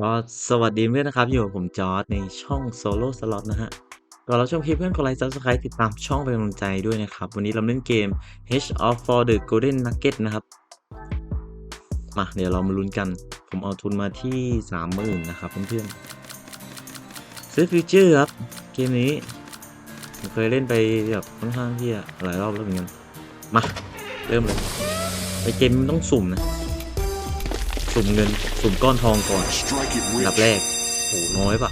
ก็สวัสดีเพื่อนนะครับ อยู่กับผมจอร์จในช่อง Solo Slot นะฮะก่อนเราชมคลิปเพื่อนกดไลค์ Subscribe ติดตามช่องเป็นกำลังใจด้วยนะครับ วันนี้เราเล่นเกม H of for the Golden Nugget นะครับ มาเดี๋ยวเรามาลุ้นกัน ผมเอาทุนมาที่ 30,000นะครับเพื่อนๆซื้อฟิวเจอร์ครับ เกมนี้ ผมเคยเล่นไปแบบค่อนข้างที่หลายรอบแล้วเหมือนกัน มา เริ่มเลยไอเกมมันต้องสุ่มนะ สุ่มเงินสุ่มก้อนทองก่อน Strike it อันดับ rich. แรกโหน้อยปะ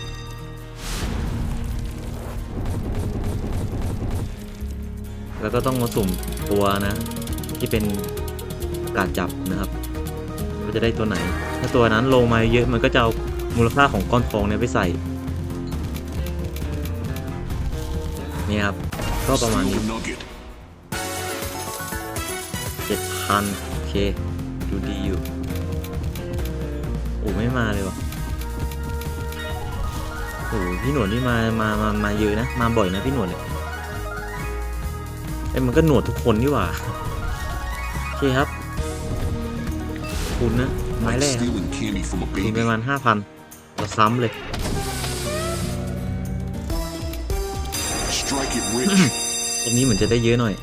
แล้วก็ต้องมาสุ่มตัวนะ ที่เป็นการจับนะครับว่าจะได้ตัวไหน ถ้าตัวนั้นลงมาเยอะมันก็จะเอามูลค่าของก้อนทองเนี่ยไปใส่นี่ครับก็ประมาณ Steal นี้ the nugget. เจ็ดพันโอเคดูดีอยู่ โอ้ไม่มาเลยวะโอ้พี่หนวดนี่มามามามาเยอะนะ มาบ่อยนะพี่หนวดเนี่ยไอ้ยมันก็หนวดทุกคนนี่หว่าโอเคครับ คุณนะ ไม้ Like แรกครับ stealing candy from a มี baby. ประมาณห้าพันเราซ้ำเลย Strike it rich. ตรงนี้เหมือนจะได้เยอะหน่อย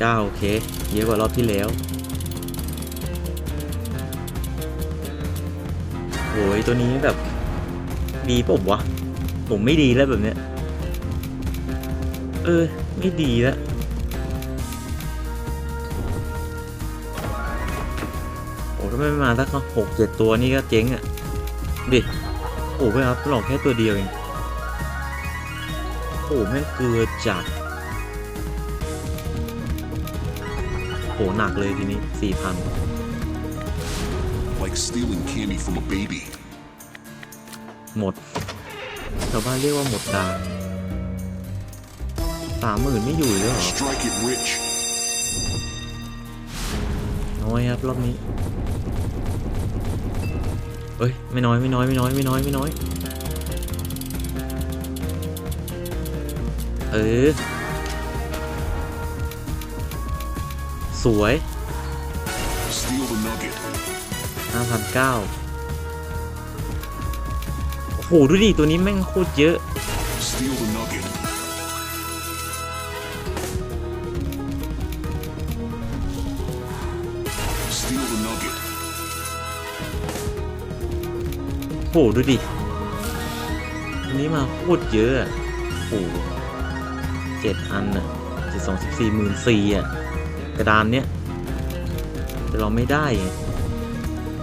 พันเก้าโอเค เยอะกว่ารอบที่แล้วโอ้ยตัวนี้แบบ ดีป่ะวะ ผมไม่ดีแล้วแบบเนี้ย เออ ไม่ดีแล้วโอ้ถ้าไม่มาสักหกเจ็ดตัวนี่ก็เจ๊งอะ ดิ โอ้ไม่ครับหลอกแค่ตัวเดียวเอง โอ้แม่งเกลือจัด โอ้หนักเลยทีนี้สี่พัน like stealing candy from a baby. หมดชาวบ้านเรียกว่าหมดดาวสามหมื่นไม่อยู่เลยเหรอ Strike it rich. น้อยครับรอบนี้เฮ้ยไม่น้อยไม่น้อยไม่น้อยไม่น้อยไม่น้อย เออ สวย Steal the nugget. 5,009โอ้โห ดูดิ ตัวนี้แม่งโคตรเยอะ Steal the nugget. Steal the nugget. โห ดูดิอันนี้มาโคตรเยอะอะโอ้โหเจ็ดอันอะเจ็ดสองสิบสี่หมื่นสี่อะก ระดานเนี้ยแต่เราไม่ได้ไง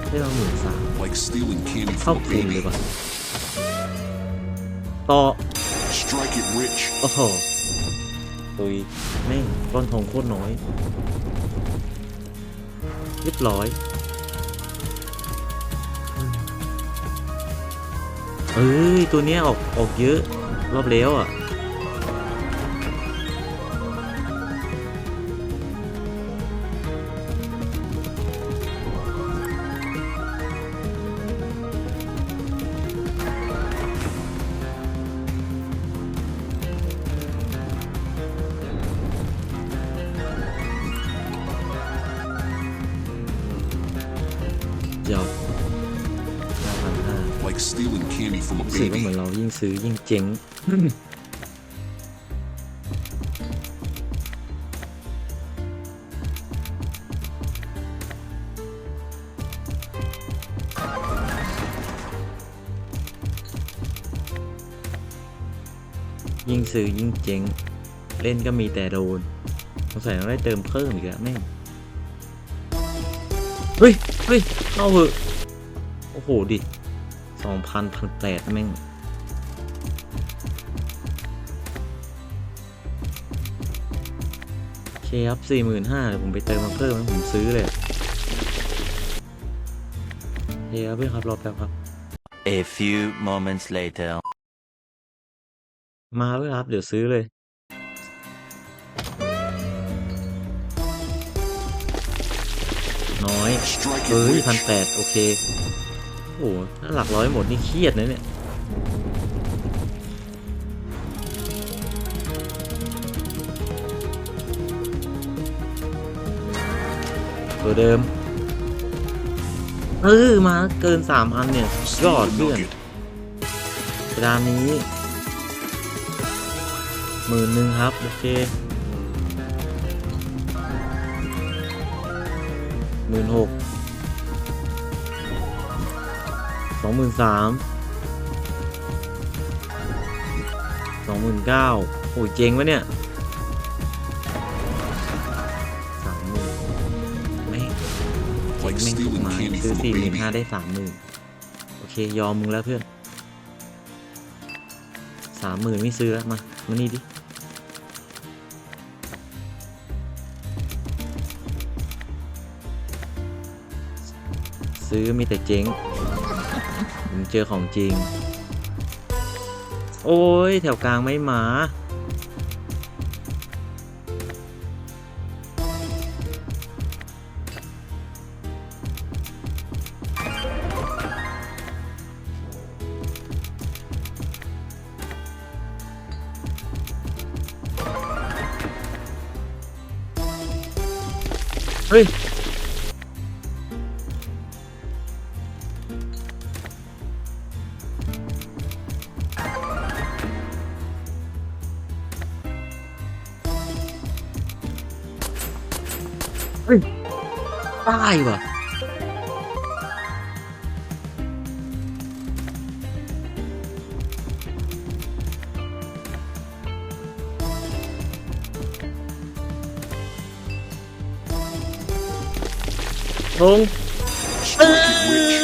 ได้เราหมื่นสาม Like stealing candy เข้า from a ทุนเลย baby. ปะต่อ Strike it rich. โอ้โหตุยแม่งก้อนทองโคตรน้อยเรียบร้อยเอ้ย ตัวเนี้ยออกออกเยอะ รอบแล้วอะ ยว9,500 Like stealing candy from a รู้สึกว่าเหมือ baby. นเรายิ่งซื้อยิ่งเจ๊งยิ่งซื้อยิ่งเจ๊ง เล่นก็มีแต่โดนสงสัยต้องได้เติมเพิ่มอีกแล้วแม่ง เฮ้ยเฮ้ยเอาเหอะโอ้โห ดิสองพันพันแปดแม่งโอเคครับสี่หมื่นห้าเดี๋ยวผมไปเติมมาเพิ่มนะผมซื้อเลยอะโอเคครับพี่ครับรอแป๊บครับ A few moments later. มาเพื่อครับ เดี๋ยวซื้อเลย เฮ้ย it พัน rich. แปดโอเค โอ้โหถ้าหลักร้อยหมดนี่เครียดนะเนี่ยตัวเดิม เออ มาเกินสามอันเนี่ยย Steal อด the เพื่อน nugget. กระดานนี้หมื่นหนึ่งครับ โอเค หมื่นหกสองหมื่นสามสองหมื่นเก้าโอ้ยเจ๋งวะเนี่ยสามหมื่นไม่เจ๋งแม่งทุก stealing ไม้ candy ซื้อสี่หมื่นห้าได้สามหมื่นโอเค ยอมมึงแล้วเพื่อนสามหมื่นไม่ซื้อแล้วมา มานี่ดิ ซื้อมีแต่เจ๊งผมเจอของจริง โอ้ย แถวกลางไม่มา เฮ้ย เฮ้ยได้ว่ะลงเอ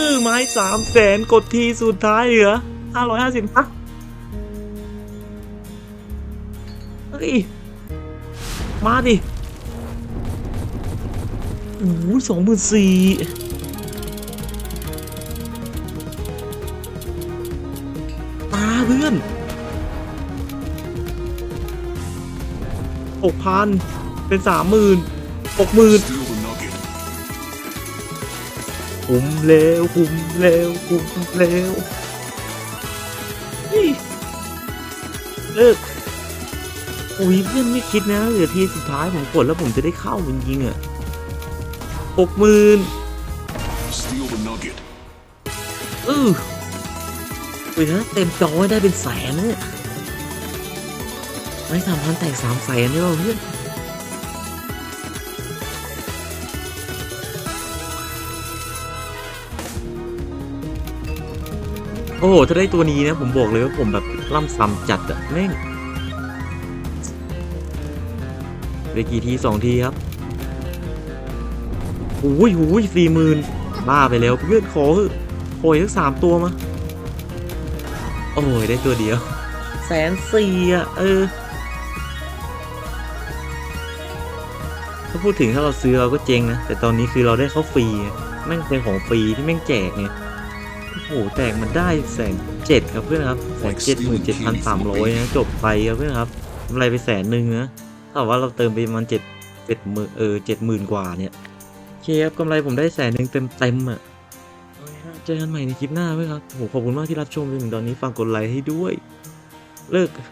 อไม้สามแสนกดทีสุดท้ายเหลือห้าร้อยห้าสิบฮะเฮ้ย มาดิ อ้โหสองหมื่นสี่มาเพื่อนหกพันเป็นสามหมื่นหกหมื่นคุ้มแล้วคุ้มแล้วคุ้มแล้วเลิกโอ้ยเพื่อนไม่คิดนะเหลือทีสุดท้ายผมกดแล้วผมจะได้เข้าจริงๆอะ หกหมื่น Steal the nugget. เอออุ้ยถ้าเต็มจอได้เป็นแสนเนี่ยไม่สามพันแตกสามแสนเนี่ยว่ะเพื่อนโอ้โห ถ้าได้ตัวนี้นะ ผมบอกเลยว่าผมแบบล่ำซ้ำจัดอะแม่งได้กี่ทีสองทีครับ โอ้ยโอ้ยสี่หมื่นบ้าไปแล้วเพื่อนขอเถอะโอยทั้งสามตัวมา โอ้ยได้ตัวเดียว แสนสี่อะเออ ถ้าพูดถึงถ้าเราซื้อเราก็เจ๊งนะ แต่ตอนนี้คือเราได้เข้าฟรีแม่งเป็นของฟรีที่แม่งแจกไงโอ้โหแตกมันได้แสนเจ็ดครับเพื่อนครับแสนเจ็ดหมื่นเจ็ดพันสามร้อยนะจบไปครับเพื่อนครับกำไรไปแสนหนึ่งนะถ้าว่าเราเติมไปมันเจ็ดเจ็ดหมื่นเออเจ็ดหมื่นกว่าเนี่ย เคครับกำไรผมได้แสนหนึ่งเต็มเต็มๆอะเอาไว้ฮะเจอกันใหม่ในคลิปหน้าเว้ยครับโอ้โหขอบคุณมากที่รับชมจนถึงตอนนี้ฝากกดไลค์ให้ด้วย เลิก